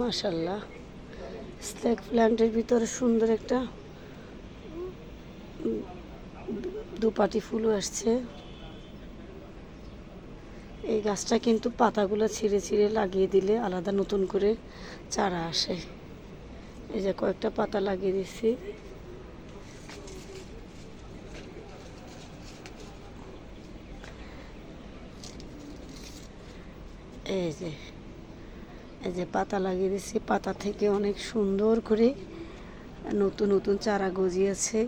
মাশাল্লাহ স্নেক প্ল্যান্টের ভিতরে সুন্দর একটা দুপাটি ফুলও আসছে। এই গাছটা কিন্তু পাতাগুলো ছিঁড়ে ছিঁড়ে লাগিয়ে দিলে আলাদা নতুন করে চারা আসে। এই যে কয়েকটা পাতা লাগিয়ে দিছি এই যে এই যে পাতা লাগিয়ে দিছি পাতা থেকে অনেক সুন্দর করে নতুন নতুন চারা গজিয়েছে।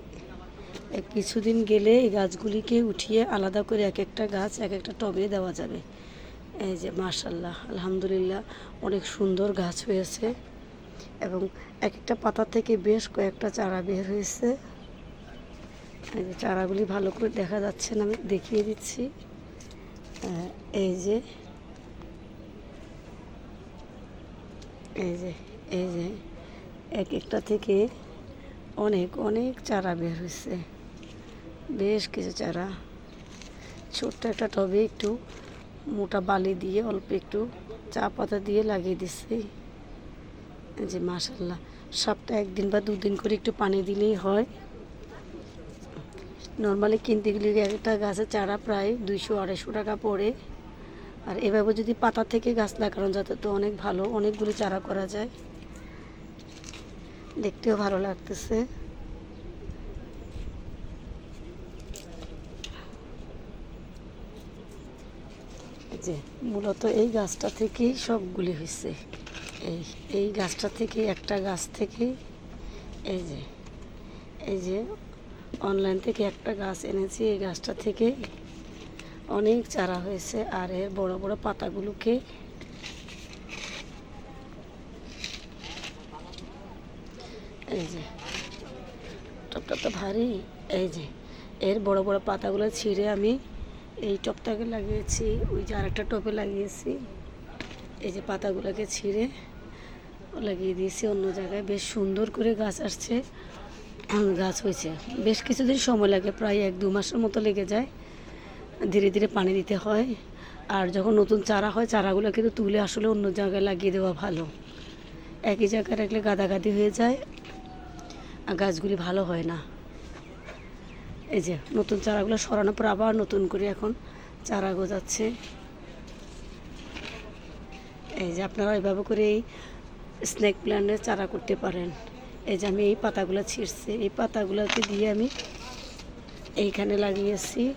কিছুদিন গেলে এই গাছগুলিকে উঠিয়ে আলাদা করে এক একটা গাছ, এক একটা টবে দেওয়া যাবে। এই যে মাশাল্লাহ আলহামদুলিল্লাহ অনেক সুন্দর গাছ হয়েছে এবং এক একটা পাতা থেকে বেশ কয়েকটা চারা বের হয়েছে। এই যে চারাগুলি ভালো করে দেখা যাচ্ছে না, আমি দেখিয়ে দিচ্ছি। এই যে এই যে এই যে, এক একটা থেকে অনেক অনেক চারা বের হয়েছে বেশ কিছু চারা। ছোট্ট একটা টবে একটু মোটা বালি দিয়ে অল্প একটু চা পাতা দিয়ে লাগিয়ে দিচ্ছি যে মাসাল্লাহ সপ্তাহে একদিন বা দুদিন করে একটু পানি দিলেই হয়। নর্মালি কিনতে গেলে একটা গাছের চারা প্রায় দুইশো, আড়াইশো টাকা পড়ে। আর এভাবে যদি পাতা থেকে গাছ লাগানো যাতে তো অনেক ভালো অনেকগুলি চারা করা যায়। দেখতেও ভালো লাগতেছে। যে, মূলত এই গাছটা থেকেই সবগুলি হয়েছে এই এই গাছটা থেকে, একটা গাছ থেকে, এই যে এই যে অনলাইন থেকে একটা গাছ এনেছি, এই গাছটা থেকে অনেক চারা হয়েছে আর এর বড় বড় পাতাগুলোকে এই যে টপটা তো ভারী, এই যে, এর বড় বড় পাতাগুলো ছিঁড়ে আমি এই টপটাকে লাগিয়েছি, ওই যে আরেকটা টপে লাগিয়েছি, এই যে পাতাগুলোকে ছিঁড়ে লাগিয়ে দিয়েছি, অন্য জায়গায় বেশ সুন্দর করে গাছ আসছে, গাছ হয়েছে, বেশ কিছুদিন সময় লাগে, প্রায় এক দু মাসের মতো লেগে যায় ধীরে ধীরে পানি দিতে হয়। আর যখন নতুন চারা হয়, চারাগুলো কিন্তু তুলে আসলে অন্য জায়গায় লাগিয়ে দেওয়া ভালো। একই জায়গায় রাখলে গাদাগাদি হয়ে যায়, আর গাছগুলি ভালো হয় না। এই যে, নতুন চারাগুলো সরানোর পর আবার নতুন করে এখন চারা গজাচ্ছে। এই যে, আপনারা এইভাবে করে এই স্নেক প্ল্যান্টের চারা করতে পারেন। এই যে, আমি এই পাতাগুলো ছিঁড়ছি। এই পাতাগুলোকে দিয়ে আমি এইখানে লাগিয়েছি।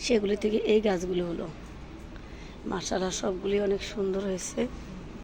সেগুলি থেকে এই গাছগুলো হলো। মাসালা সবগুলি অনেক সুন্দর হয়েছে।